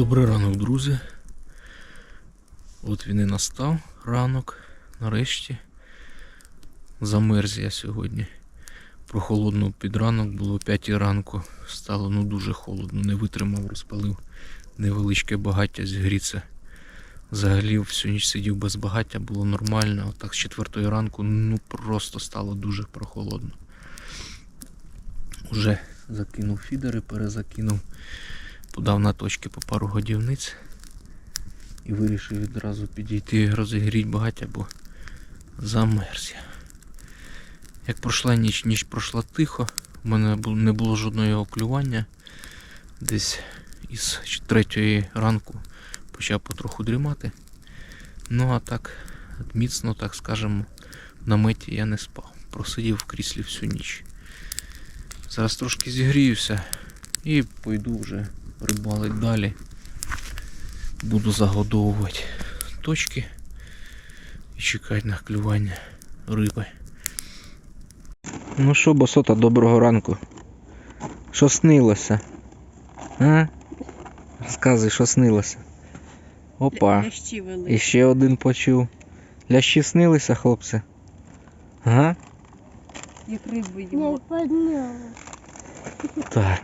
Добрий ранок, друзі. От він і настав ранок. Нарешті. Замерз я сьогодні. Прохолодно під ранок було 5 ранку. Стало ну дуже холодно, не витримав, розпалив невеличке багаття зігріться. Взагалі всю ніч сидів без багаття, було нормально. Отак з 4 ранку ну просто стало дуже прохолодно. Уже закинув фідери, перезакинув подав на точки по пару годівниць і вирішив відразу підійти розігріти багаття, бо замерз я. Як пройшла ніч, ніч пройшла тихо, у мене не було жодного клювання. Десь із 3 ранку почав потроху дрімати. Ну а так, міцно, так скажемо, в наметі я не спав. Просидів в кріслі всю ніч. Зараз трошки зігріюся і пойду вже рибалить далі. Буду загодовувати точки і чекати на клювання риби. Ну що, босота, доброго ранку. Що снилося? А? Розказуй, що снилося. Опа. І ще один почув. Лящі снилися, хлопці. Ага. Як рибу їмо. Так.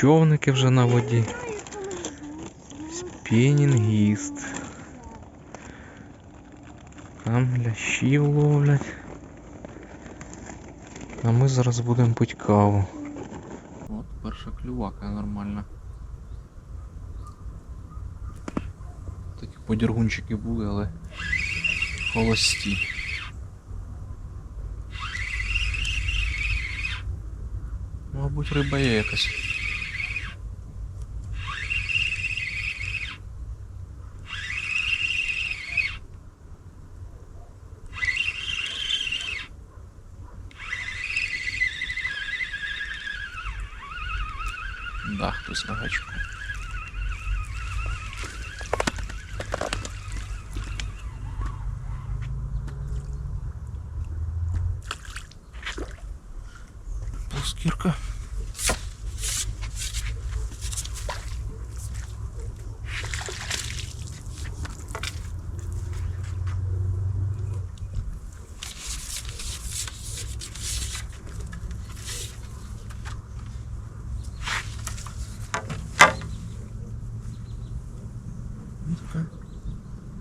Човники вже на воді. Спінінгіст. Там лящів ловлять. А ми зараз будемо пити каву. От перша клювака нормальна. Такі подіргунчики були, але холості. Мабуть, риба є якась. Да, хтось на гачку. Така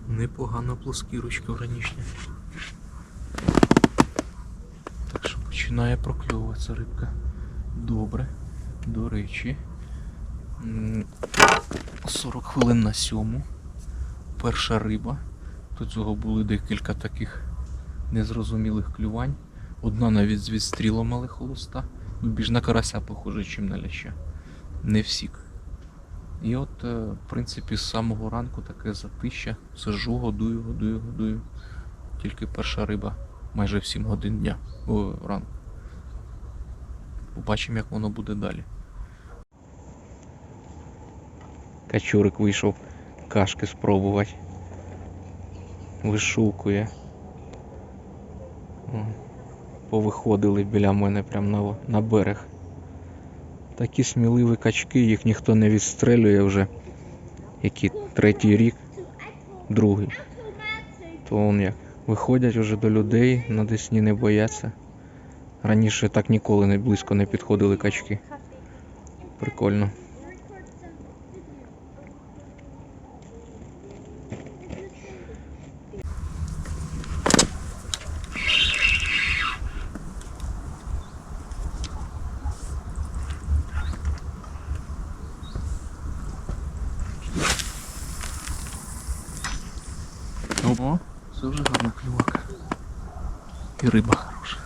непогана плоскірочка вранішня. Так що починає прокльовуватися рибка. Добре. До речі. 40 хвилин на сьому. Перша риба. До цього були декілька таких незрозумілих клювань. Одна навіть з відстрілом, але холоста. Ну, більш на карася похоже, чим на ляща. Не всік. І от, е, в принципі, з самого ранку таке затища. Сижу, годую, годую, годую. Тільки перша риба майже в 7 годин дня. О, ранку. Побачимо, як воно буде далі. Качурик вийшов кашки спробувати. Вишукує. Повиходили біля мене прямо на, на берег. Такі сміливі качки, їх ніхто не відстрелює вже. Які третій рік, другий. То он як. Виходять вже до людей, на Десні не бояться. Раніше так ніколи не близько не підходили качки. Прикольно. Ого, це вже гарна клювака. І риба хороша.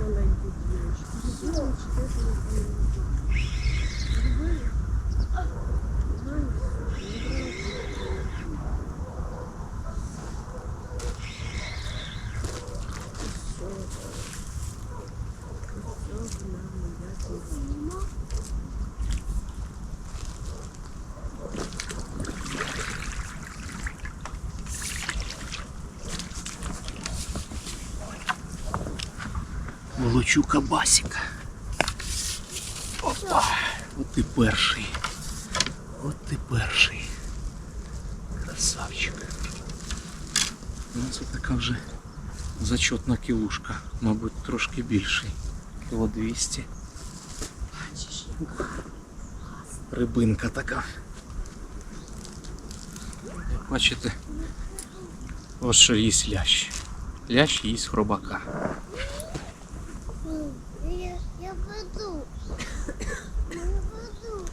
Маленьку дівчинку. Волочу кабасика. Опа! От ти перший. От ти перший. Красавчик. Ну це така вже зачетна кілушка. Мабуть, трошки більший. Кіло 200. Рибинка така. Як бачите, ось що їсть лящ. Лящ їсть хробака. Я, я пойду. Я пойду.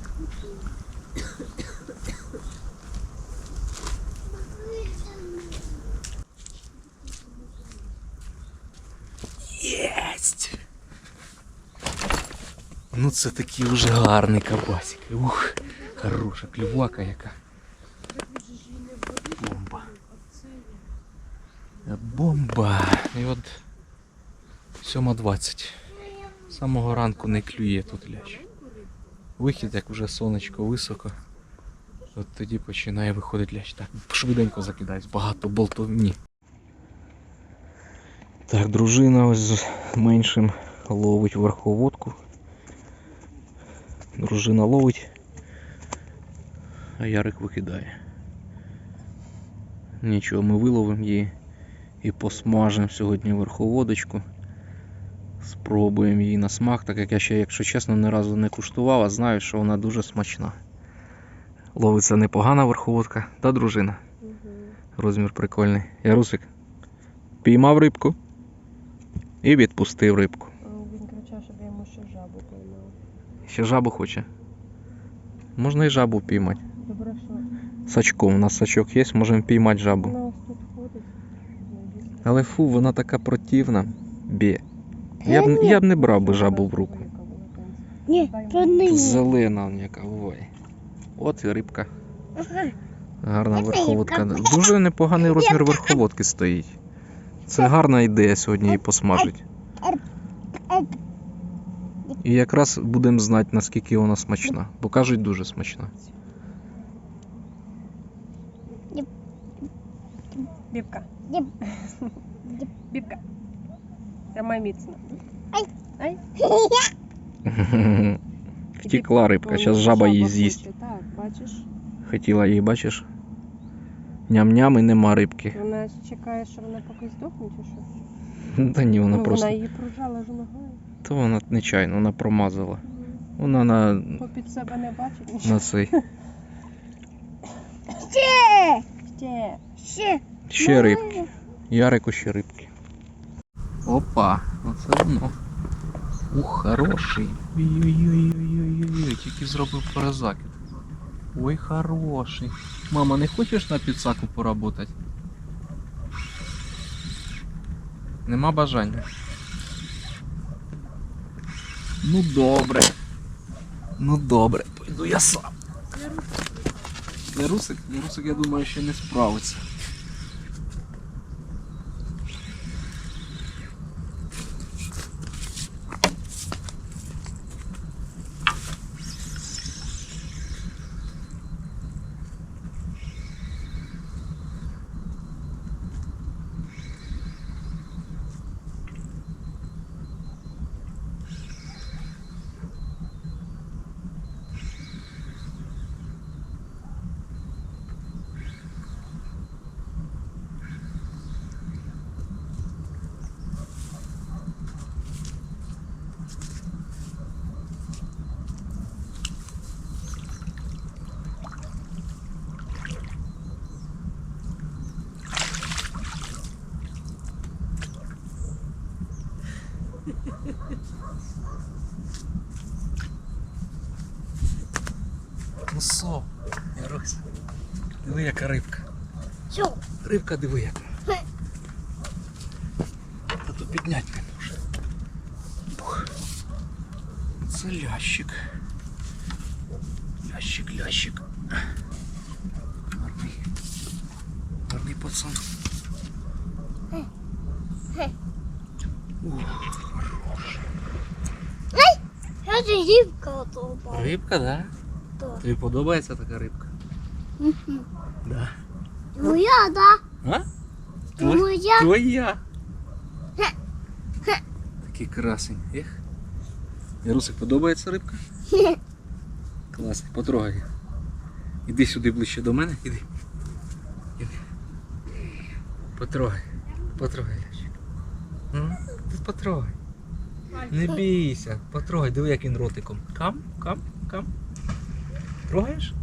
Єсть! Ну це такий вже гарний кабасик. Ух, хороша клювака яка. Бомба. Бомба. І от 7.20. З самого ранку не клює тут лящ. Вихід, як вже сонечко високо. От тоді починає виходити лящ. Так, швиденько закидаюсь, багато болтовні. Так, дружина ось з меншим ловить верховодку. Дружина ловить, а Ярик викидає. Нічого, ми виловимо її і посмажемо сьогодні верховодочку. Спробуємо її на смак, так як я ще, якщо чесно, ні разу не куштував, а знаю, що вона дуже смачна. Ловиться непогана верховодка, та дружина. Розмір прикольний. Ярусик, піймав рибку і відпустив рибку. Він кричав, щоб я йому ще жабу поймав. Ще жабу хоче. Можна і жабу піймати. Добре, що Сачком. У нас сачок є, можемо піймати жабу. вона ось тут ходить. Але фу, вона така противна. Бє. Я б, я б не брав би жабу в руку. Ні, то не Зелена яка, ой. От і рибка. Гарна верховодка. Дуже непоганий розмір верховодки стоїть. Це гарна ідея сьогодні її посмажити. І якраз будемо знати, наскільки вона смачна. Бо кажуть, дуже смачна. Бібка. Бібка. Тримай міцно. Ай. Ай. Втекла рибка, зараз жаба її з'їсть. Так, бачиш, Хотіла її, бачиш? Ням-ням і нема рибки. вона чекає, що вона поки здохне, чи що? Та ні, вона ну, просто. вона її прожала ж ногою. То вона нечайно, вона промазала. Вона на, Попід себе не бачить нічого. на цей. Ще, Ще. ще. Ще рибки. Ярику ще рибки. Опа, оце воно. Ух, хороший. Ой-ой-ой-ой-ой-ой, тільки зробив перезакид. Ой, хороший. Мама, не хочеш на підсаку поработати? Нема бажання. Ну добре. Ну добре, пойду я сам. Ярусик? Ярусик, я думаю, ще не справиться. Ну со, Ярусь. Диви, яка рибка. Що? Рибка диви яка. Та то підняти не може. Це лящик. Лящик, лящик. Гарний. Гарний пацан. Ух, хороший. Це гівка ото. Рибка, да? Так. Тобі подобається така рибка? Мгм. Да. Моя, да? А? Моя. Твоя. Такий красень. Ех. Ярусик, подобається рибка? Класний, потрогай. Іди сюди ближче до мене, іди. Іди. Потрогай. Потрогай? Ти Потрогай. Не бійся, потрогай, диви, як він ротиком. Кам, кам, кам. Трогаєш?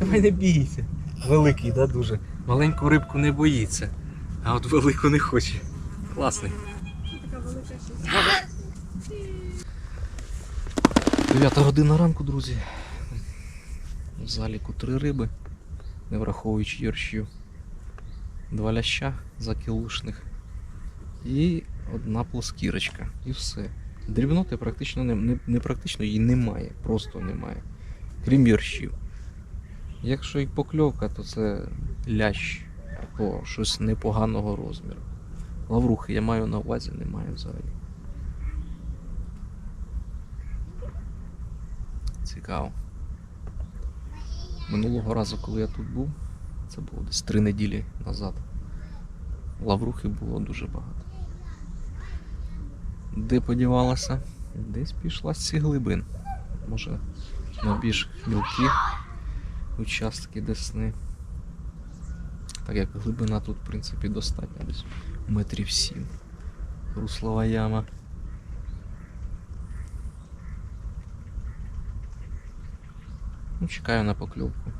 Давай. Не бійся. Великий, да, дуже. Маленьку рибку не боїться, а от велику не хоче. Класний. Дев'ята година ранку, друзі. В заліку три риби, не враховуючи ярщів. Два ляща закілушних і одна плоскірочка. І все. Дрібноти практично не, не, не практично її немає, просто немає. Крім ярщів. Якщо і покльовка, то це лящ або щось непоганого розміру. Лаврухи я маю на увазі, немає взагалі. Цікаво. Минулого разу, коли я тут був, це було десь три неділі назад. Лаврухи було дуже багато. Де подівалася? Десь пішла з цих глибин. Може на більш мілкі участки десни. Так як глибина тут, в принципі, достатня десь метрів сім. Руслова яма. Ну, чекаю на покльовку.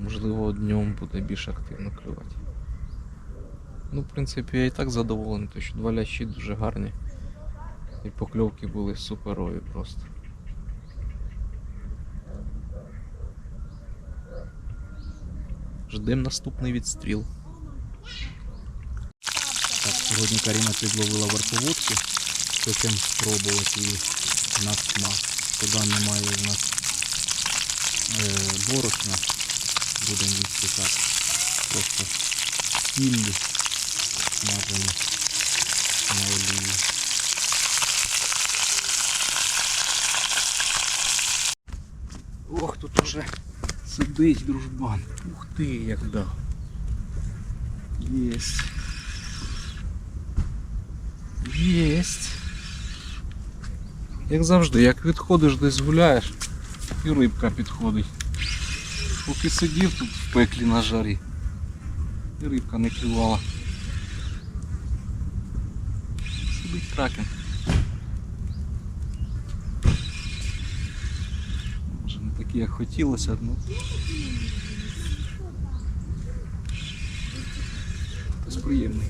Можливо, днем буде більш активно клювати. Ну, в принципі, я і так задоволений, тому що два лящі дуже гарні. І покльовки були суперові просто. Ждем наступний відстріл. Так, сьогодні Каріна підловила верховодку. Хочемо спробувати її на смак. Туди немає у нас е, борошна. Будемо їсти так. Просто сіллю смажені на олії. Ох, тут уже сидить дружбан. Ух ти, як дав. Єсть. Єсть. Як завжди, як відходиш десь гуляєш, і рибка підходить. Поки сидів тут в пеклі на жарі, і рибка не клювала. Сидить кракен. Такі, як хотілося, ну. Приємний.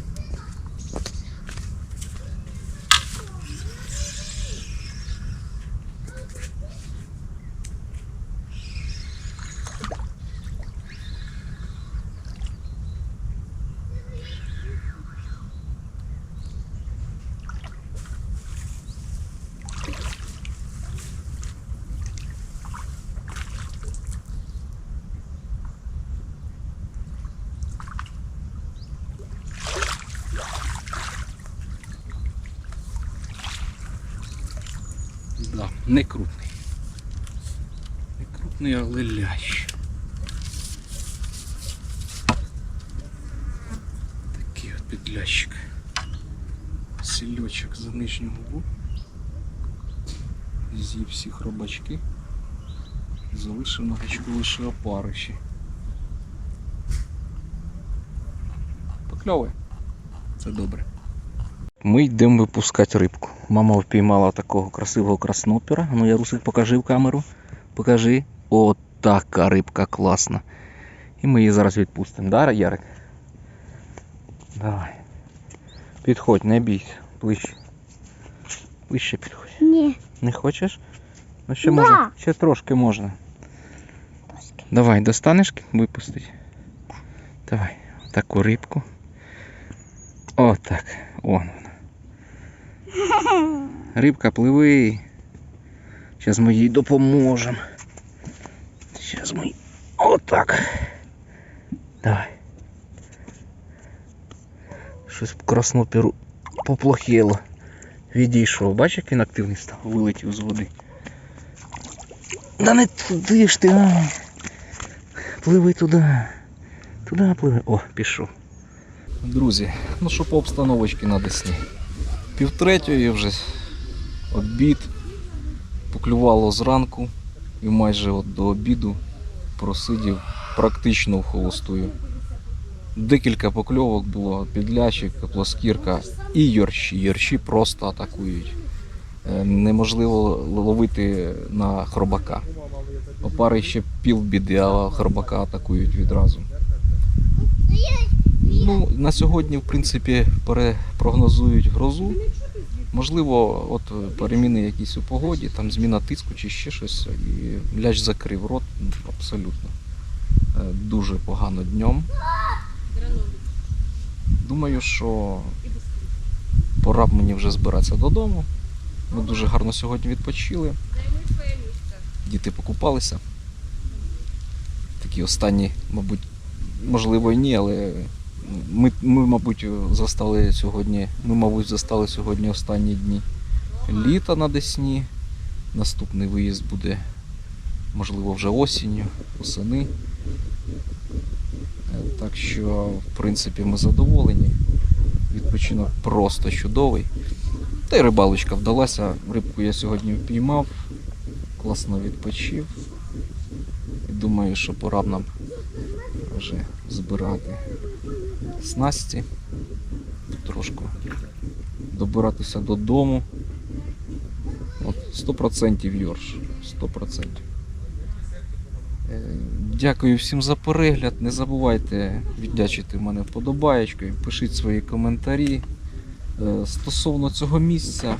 Да, не крупний. Не крупний, але лящ. Такий от підлящик. Сільочок за нижню губу. З'їв всі хробачки. Залишив на гачку лише опариші. Покльовує. Це добре. Ми йдемо випускати рибку. Мама впіймала такого красивого краснопера. Ну, Ярусик, покажи в камеру. Покажи. О, така рибка класна. І ми її зараз відпустимо. Да, Ярик? Давай. Підходь, не бійся. Ближче. Ближче підходь. Ні. Не хочеш? Ну ще Да. може. Ще трошки можна. Давай, достанеш випустити? Давай. Таку рибку. О, так. О, вона. Рибка, пливи. Зараз ми їй допоможемо. Зараз ми. Отак. Давай. Щось краснопіру поплохіло. відійшов. Бачиш, як він активний став, вилетів з води. Да не туди ж ти, а. Пливи туди. Туди пливи. О, пішов. Друзі, ну що по обстановочці на Десні. Півтретьої вже обід. Поклювало зранку і майже от до обіду просидів практично в холостую. Декілька покльовок було, підлящик, плоскірка і йорші. Йорші просто атакують. Е, Неможливо ловити на хробака. Опари ще півбіди, а хробака атакують відразу. Ну, на сьогодні, в принципі, прогнозують грозу. Можливо, от переміни якісь у погоді, там зміна тиску чи ще щось, і ляж закрив рот абсолютно. Е, Дуже погано днем. Думаю, що пора б мені вже збиратися додому. Ми дуже гарно сьогодні відпочили. Діти покупалися. Такі останні, мабуть, можливо, і ні, але ми, ми, мабуть, застали сьогодні. Ми, мабуть, застали сьогодні останні дні літа на Десні. Наступний виїзд буде, можливо, вже осінню, осени. Е, Так що, в принципі, ми задоволені. Відпочинок просто чудовий. Та й рибалочка вдалася. Рибку я сьогодні впіймав, класно відпочив. І думаю, що пора б нам вже збирати снасті, трошку добиратися додому. От 100% Йорш. 100%. Е, Дякую всім за перегляд. Не забувайте віддячити мене вподобаєчкою, пишіть свої коментарі. Е, Стосовно цього місця,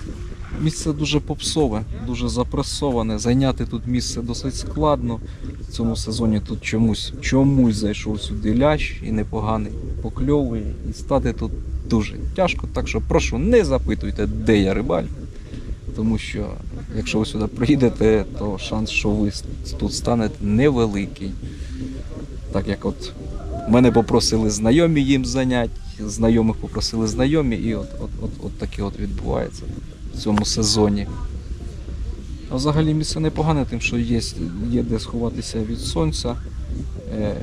місце дуже попсове, дуже запресоване. Зайняти тут місце досить складно. В цьому сезоні тут чомусь, чомусь зайшов сюди лящ і непоганий покльовує. І стати тут дуже тяжко. Так що прошу, не запитуйте, де я рибаль. Тому що якщо ви сюди приїдете, то шанс, що ви тут станете невеликий. Так як от мене попросили знайомі їм занять, знайомих попросили знайомі, і от, от, от, от таке от відбувається в цьому сезоні. А взагалі місце непогане, тим, що є, є де сховатися від сонця, е,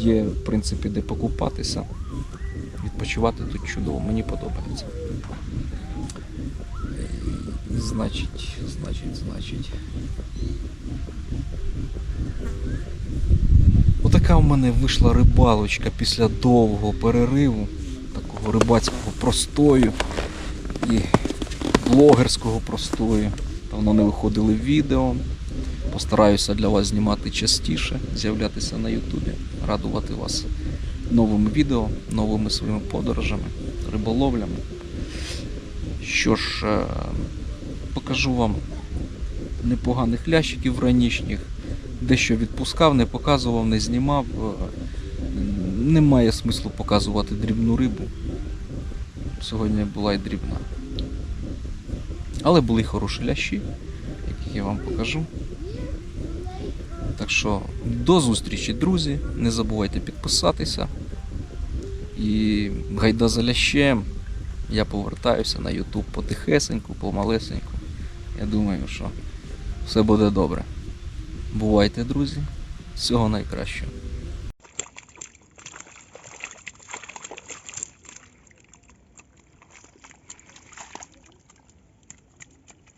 є, в принципі, де покупатися. Відпочивати тут чудово, мені подобається. Значить, значить, значить. Отака у мене вийшла рибалочка після довгого перериву, такого рибацького простою і блогерського простою. Давно не виходили відео. Постараюся для вас знімати частіше, з'являтися на Ютубі, радувати вас новими відео, новими своїми подорожами, риболовлями. Що ж, е, покажу вам непоганих лящиків ранішніх. Дещо відпускав, не показував, не знімав. Е, Немає смислу показувати дрібну рибу. Сьогодні була і дрібна. Але були хороші лящі, яких я вам покажу. Так що до зустрічі, друзі. Не забувайте підписатися. І гайда за лящем. Я повертаюся на YouTube потихесеньку, помалесеньку. Я думаю, що все буде добре. Бувайте, друзі. Всього найкращого.